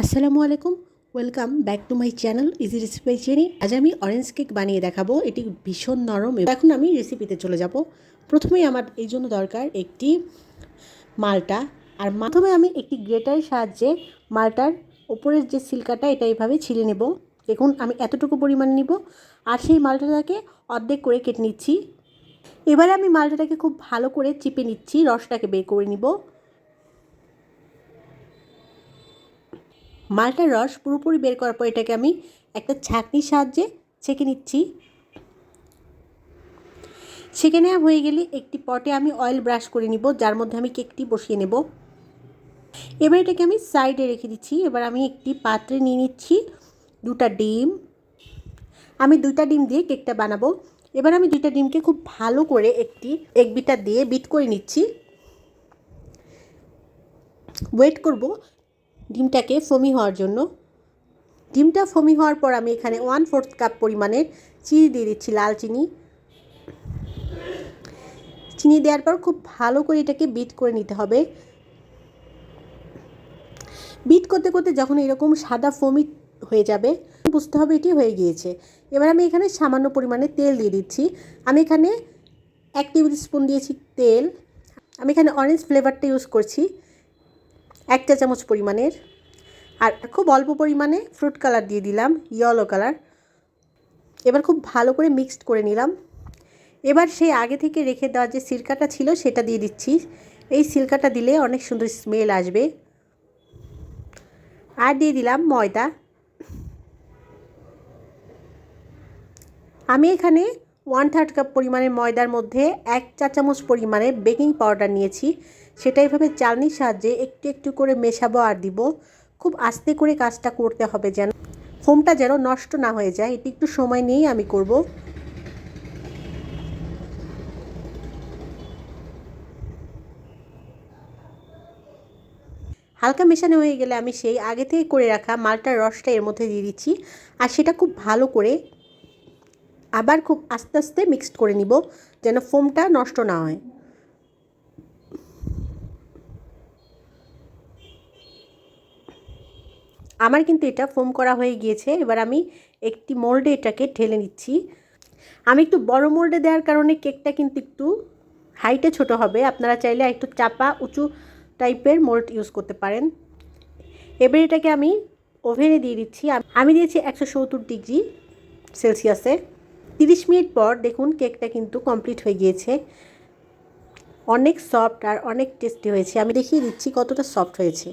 আসসালামু আলাইকুম welcome back to my channel easy recipe চেনি আজ আমি অরেঞ্জ কেক বানিয়ে দেখাবো, এটি ভীষণ নরম এখন আমি রেসিপিতে চলে যাব। প্রথমেই আমার এই জন্য দরকার একটি মালটা, আর মাধ্যমে আমি একটি গ্রেটারের সাহায্যে মালটার ওপরের যে সিল্কাটা, এটা এইভাবে ছিলে নেব। দেখুন, আমি এতটুকু পরিমাণ নিব, আর সেই মালটাটাকে অর্ধেক করে কেটে নিচ্ছি। এবারে আমি মালটাটাকে খুব ভালো করে চিপে নিচ্ছি, রসটাকে বের করে নিব। মালটার রস পুরোপুরি বের করার পর এটাকে আমি একটা ছাঁকনির সাহায্যে ছেঁকে নিচ্ছি। ছেঁকে নেওয়া হয়ে গেলে একটি পটে আমি অয়েল ব্রাশ করে নিব, যার মধ্যে আমি কেকটি বসিয়ে নেব। এবার এটাকে আমি সাইডে রেখে দিচ্ছি। এবার আমি একটি পাত্রে নিয়ে নিচ্ছি দুটা ডিম। আমি দুইটা ডিম দিয়ে কেকটা বানাবো। এবার আমি দুইটা ডিমকে খুব ভালো করে একটি এক বিটা দিয়ে বিট করে নিচ্ছি। ওয়েট করব। ডিমটাকে ফমি হওয়ার জন্য। ডিমটা ফমি হওয়ার পর আমি এখানে ওয়ান ফোর্থ কাপ পরিমাণের চিনি দিয়ে দিচ্ছি, লাল চিনি। চিনি দেওয়ার পর খুব ভালো করে এটাকে বিট করে নিতে হবে। বিট করতে করতে যখন এরকম সাদা ফমি হয়ে যাবে বুঝতে হবে এটি হয়ে গিয়েছে। এবার আমি এখানে সামান্য পরিমাণে তেল দিয়ে দিচ্ছি। আমি এখানে এক টেবিল স্পুন দিয়েছি তেল। আমি এখানে অরেঞ্জ ফ্লেভারটা ইউজ করছি। এক চা চামচ পরিমাণের। আর খুব অল্প পরিমাণে ফ্রুট কালার দিয়ে দিলাম ইয়েলো কালার এবার খুব ভালো করে মিক্সড করে নিলাম। এবার সেই আগে থেকে রেখে দেওয়া যে সিরকাটা ছিল সেটা দিয়ে দিচ্ছি। এই সিরকাটা দিলে অনেক সুন্দর স্মেল আসবে। আর দিয়ে দিলাম ময়দা। আমি এখানে ওয়ান থার্ড কাপ পরিমাণের ময়দার মধ্যে এক চা চামচ পরিমাণে বেকিং পাউডার নিয়েছি। সেটা এইভাবে চালনির সাহায্যে একটু একটু করে মেশাবো আর দিব। খুব আস্তে করে কাজটা করতে হবে যেন, ফোমটা যেন নষ্ট না হয়ে যায়। এটি একটু সময় নিয়েই আমি করব। হালকা মেশানো হয়ে গেলে আমি সেই আগে থেকে করে রাখা মালটার রসটা এর মধ্যে দিয়ে দিচ্ছি। আর সেটা খুব ভালো করে আবার খুব আস্তে আস্তে মিক্সড করে নিব, যেন ফোমটা নষ্ট না হয়। আমার কিন্তু এটা ফোম করা হয়ে গিয়েছে, এবার আমি একটি মোল্ডে এটাকে ঢেলে নিচ্ছি। আমি একটু বড় মোল্ডে দেওয়ার কারণে কেকটা কিন্তু একটু হাইটে ছোট হবে, আপনারা চাইলে একটু চাপা, উঁচু টাইপের মোল্ড ইউজ করতে পারেন। এবার এটাকে আমি ওভেনে দিয়ে দিচ্ছি, আমি দিয়েছি একশো সত্তর ডিগ্রি সেলসিয়াসে তিরিশ মিনিট পর দেখুন কেকটা কিন্তু কমপ্লিট হয়ে গিয়েছে। অনেক সফট আর অনেক টেস্টি হয়েছে। আমি দেখিয়ে দিচ্ছি কতটা সফট হয়েছে।